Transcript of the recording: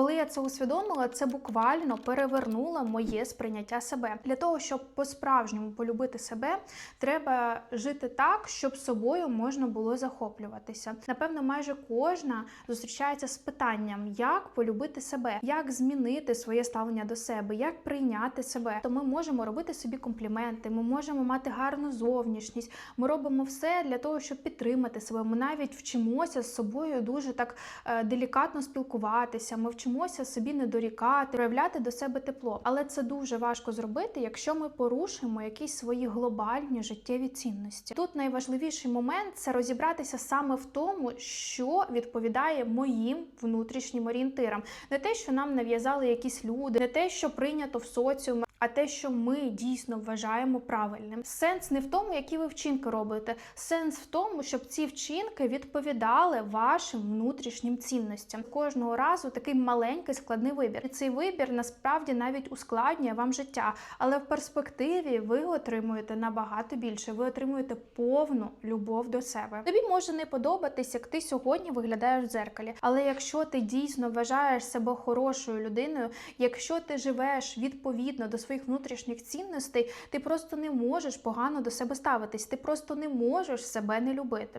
Коли я це усвідомила, це буквально перевернуло моє сприйняття себе. Для того, щоб по-справжньому полюбити себе, треба жити так, щоб собою можна було захоплюватися. Напевно, майже кожна зустрічається з питанням, як полюбити себе, як змінити своє ставлення до себе, як прийняти себе. То ми можемо робити собі компліменти, ми можемо мати гарну зовнішність. Ми робимо все для того, щоб підтримати себе. Ми навіть вчимося з собою дуже так е, делікатно спілкуватися. Ми вчимося собі не дорікати, проявляти до себе тепло. Але це дуже важко зробити, якщо ми порушуємо якісь свої глобальні життєві цінності. Тут найважливіший момент це розібратися саме в тому, що відповідає моїм внутрішнім орієнтирам, не те, що нам нав'язали якісь люди, не те, що прийнято в соціумі. А те, що ми дійсно вважаємо правильним, сенс не в тому, які ви вчинки робите. Сенс в тому, щоб ці вчинки відповідали вашим внутрішнім цінностям. Кожного разу такий маленький складний вибір. І цей вибір насправді навіть ускладнює вам життя, але в перспективі ви отримуєте набагато більше. Ви отримуєте повну любов до себе. Тобі може не подобатись, як ти сьогодні виглядаєш в дзеркалі, але якщо ти дійсно вважаєш себе хорошою людиною, якщо ти живеш відповідно до своїх внутрішніх цінностей, ти просто не можеш погано до себе ставитись. Ти просто не можеш себе не любити.